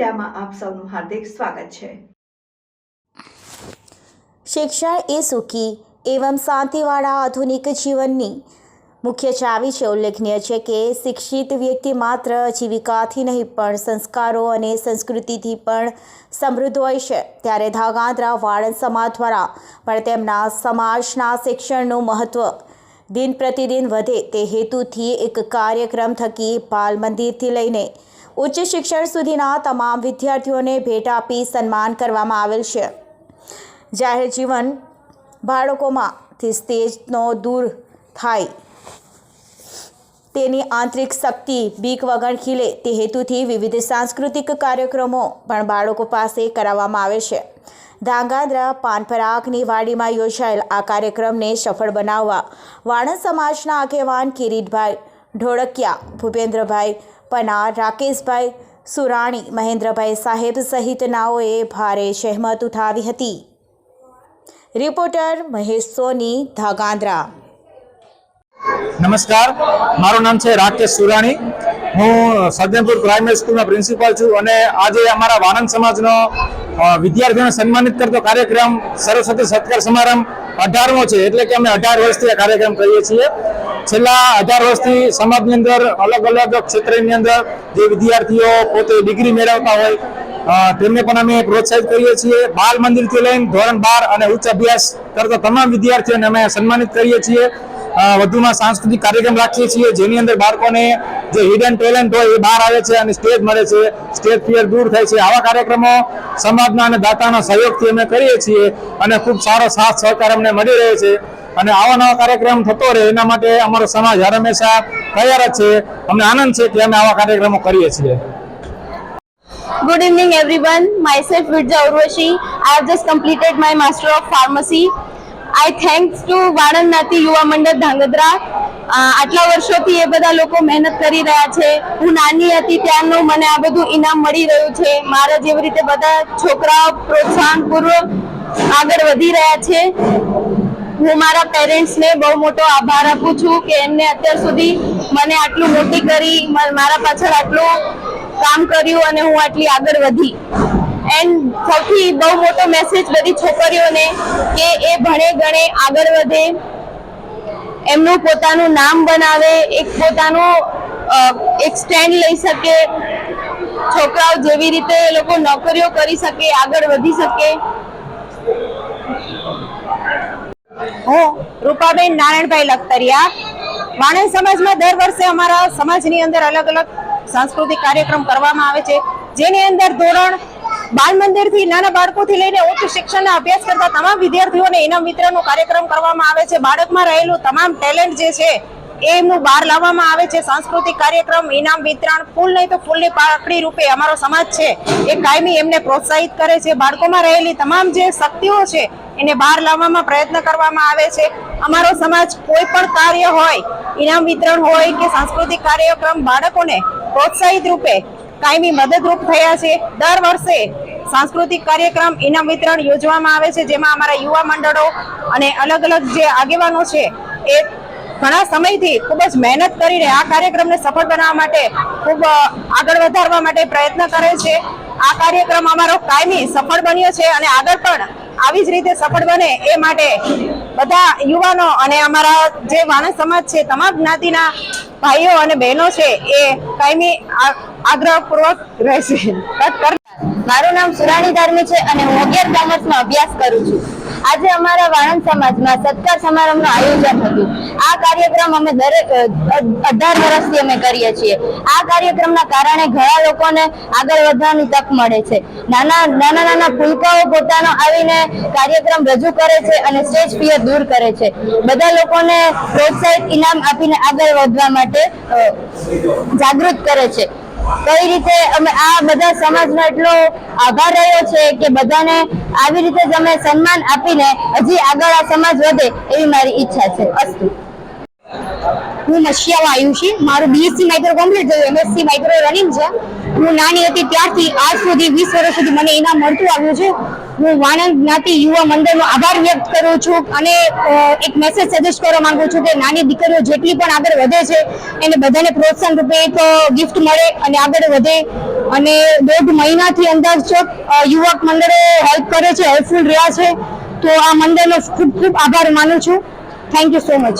મીડિયામાં આપ સૌનું હાર્દિક સ્વાગત છે. શિક્ષણ એ સુખી એવમ શાંતિવાળા આધુનિક જીવનની. મુખ્ય ચાવી છે ઉલ્લેખનીય છે કે શિક્ષિત વ્યક્તિ માત્ર જીવિકાથી નહીં, પણ સંસ્કારો અને સંસ્કૃતિથી પણ સમૃદ્ધ હોય છે. ત્યારે ધાગાંધ્રા વાળંદ સમાજ દ્વારા પણ તેમના સમાજના શિક્ષણનું મહત્ત્વ દિન પ્રતિદિન વધે તે હેતુથી એક કાર્યક્રમ થકી બાલ મંદિરથી લઈને ઉચ્ચ શિક્ષણ સુધીના તમામ વિદ્યાર્થીઓને ભેટ આપી સન્માન કરવામાં આવેલ છે. જાહેર જીવન બાળકોમાંથી સ્ટેજનો દૂર થાય. તેની આંતરિક શક્તિ, બીક વગર ખીલે તે હેતુથી વિવિધ સાંસ્કૃતિક કાર્યક્રમો પણ બાળકો પાસે કરાવવામાં આવે છે. ધાંગાંધ્રા પાનપરાગની વાડીમાં યોજાયેલ આ કાર્યક્રમને સફળ બનાવવા વાણંદ સમાજના આગેવાન કિરીટભાઈ ઢોળકિયા, ભૂપેન્દ્રભાઈ પનાર, રાકેશભાઈ સુરાણી, મહેન્દ્રભાઈ સાહેબ સહિત નાઓએ ભારે સહેમત ઉઠાવી હતી. રિપોર્ટર મહેશ સોની ધાગાંદ્રા નમસ્કાર. મારું નામ છે રાકેશ સુરાણી. હું સજ્જનપુર પ્રાઇમરી સ્કૂલના પ્રિન્સિપાલ છું અને આજે અમારા વાણંદ સમાજનો વિદ્યાર્થીઓને સન્માનિત કરતો કાર્યક્રમ સરસ્વતી સત્કાર સમારંભ અઢારમો છે. એટલે કે અમે અઢાર વર્ષથી આ કાર્યક્રમ કરીએ છીએ. છેલ્લા અઢાર વર્ષથી સમાજની અંદર અલગ અલગ ક્ષેત્રની અંદર જે વિદ્યાર્થીઓ પોતે ડિગ્રી મેળવતા હોય તેમને પણ અમે પ્રોત્સાહિત કરીએ છીએ. બાલ મંદિરથી લઈને ધોરણ બાર અને ઉચ્ચ અભ્યાસ કરતા તમામ વિદ્યાર્થીઓને અમે સન્માનિત કરીએ છીએ. વધુમાં સાંસ્કૃતિક કાર્યક્રમ રાખીએ છીએ જેની અંદર બાળકોને જે હિડન ટેલેન્ટ હોય એ બહાર આવે છે અને સ્ટેજ મળે છે સ્ટેજ ફિયર દૂર થાય છે આવા કાર્યક્રમો સમાજના અને દાતાના સહયોગથી અમે કરીએ છીએ અને ખૂબ સારો સાથ સહકાર અમને મળી રહે છે અને આવા નવા કાર્યક્રમ થતો રહે એના માટે અમારો સમાજ હર હંમેશા તૈયાર જ છે અમને આનંદ છે કે અમે આવા કાર્યક્રમો કરીએ છીએ Good evening, everyone. Myself Vidya Urvashi. I have just completed my Master of Pharmacy. I thanks to વાણંદનાથી યુવા મંડળ ધાંગધ્રા. આટલા વર્ષોથી એ બધા લોકો મહેનત કરી રહ્યા છે. હું નાની હતી ત્યારનું મને આ બધું ઇનામ મળી રહ્યું છે. મારા જેવી રીતે બધા છોકરાઓ પ્રોત્સાહન પૂર્વક આગળ વધી રહ્યા છે. હું મારા પેરેન્ટ્સને બહુ મોટો આભાર આપું છું કે એમને અત્યાર સુધી મને આટલું મોટી કરી મારા પાછળ આટલું કામ કર્યું અને હું આટલી આગળ વધી. એન્ડ સૌથી બહુ મોટો મેસેજ બધી છોકરીઓને કે એ ભણે ગણે આગળ વધે, એમનું પોતાનું નામ બનાવે, એક પોતાનું એક સ્ટેન્ડ લઈ શકે, છોકરાઓ જેવી રીતે એ લોકો નોકરીઓ કરી શકે, આગળ વધી શકે. હું રૂપાબેન નારાયણભાઈ લખતરિયા. વાણંદ સમાજમાં દર વર્ષે અમારા સમાજની અંદર અલગ અલગ સાંસ્કૃતિક કાર્યક્રમ કરવામાં આવે છે. જેની અંદર ધોરણ બાલ મંદિરથી નાના બાળકોથી લઈને ઉચ્ચ શિક્ષણના અભ્યાસ કરતા તમામ વિદ્યાર્થીઓને ઇનામ વિતરણનો કાર્યક્રમ કરવામાં આવે છે. બાળકમાં રહેલું તમામ ટેલેન્ટ જે છે એમનું બહાર લાવવામાં આવે છે. સાંસ્કૃતિક કાર્યક્રમ, ઇનામ વિતરણ, ફૂલ નહીં તો ફૂલની પાકડી રૂપે અમારો સમાજ છે, એ કાયમી એમને પ્રોત્સાહિત કરે છે. બાળકોમાં રહેલી તમામ જે શક્તિઓ છે, એને બહાર લાવવામાં પ્રયત્ન કરવામાં આવે છે. અમારો સમાજ કોઈ પણ કાર્ય હોય, ઇનામ વિતરણ હોય કે સાંસ્કૃતિક કાર્યક્રમ, બાળકોને પ્રોત્સાહિત રૂપે કાયમી મદદરૂપ થયા છે. દર વર્ષે સાંસ્કૃતિક કાર્યક્રમ ઇનામ વિતરણ યોજવામાં આવે છે, જેમાં અમારા યુવા મંડળો અને અલગ અલગ જે આગેવાનો છે, એ ઘણા સમયથી ખૂબ જ મહેનત કરીને આ કાર્યક્રમને સફળ બનાવવા માટે ખૂબ આગળ વધારવા માટે પ્રયત્ન કરે છે. આ કાર્યક્રમ અમારો કાયમી સફળ બન્યો છે અને આગળ પણ આવી જ રીતે સફળ બને એ માટે બધા યુવાનો અને અમારા જે વાણસ સમાજ છે, તમામ જ્ઞાતિના ભાઈઓ અને બહેનો છે, એ કાયમી આગ્રહપૂર્વક રહેશે. મારું નામ સુરાણી ધર્મી છે અને હું અગિયાર કોમર્સમાં અભ્યાસ કરું છું. આજે અમારા વાણંદ સમાજમાં સત્કાર સમારંભનું આયોજન હતું. આ કાર્યક્રમ અમે દરેક અઢાર વર્ષથી અમે કરીએ છીએ. આ કાર્યક્રમના કારણે ઘણા લોકોને આગળ વધવાની તક મળે છે. નાના નાના નાના ફૂલકાઓ પોતાનો આવીને કાર્યક્રમ રજૂ કરે છે અને સ્ટેજ ફિયર દૂર કરે છે. બધા લોકોને પ્રોત્સાહિત ઇનામ આપીને આગળ વધવા માટે જાગૃત કરે છે. કઈ રીતે અમે આ બધા સમાજનો એટલો આભાર રહ્યો છે કે બધાને આવી રીતે અમે સન્માન આપીને હજી આગળ આ સમાજ વધે એવી મારી ઈચ્છા છે. અસ્તુ. હું મશિયામાં આવ્યું છું મારું B S C micro complete થયું. M S C micro running છે. હું નાની હતી ત્યારથી આજ સુધી વીસ વર્ષ સુધી મને ઇનામ મળતું આવ્યું છે. હું વાણંદ જ્ઞાતિ યુવા મંડળનો આભાર વ્યક્ત કરું છું અને એક મેસેજ સજેસ્ટ કરવા માંગુ છું કે નાની દીકરીઓ જેટલી પણ આગળ વધે છે, એને બધાને પ્રોત્સાહન રૂપે એક ગિફ્ટ મળે અને આગળ વધે. અને દોઢ મહિનાથી અંદાજ યુવક મંડળે હેલ્પ કરે છે હેલ્પફુલ રહ્યા છે. તો આ મંડળનો ખૂબ ખૂબ આભાર માનું છું. Thank you so much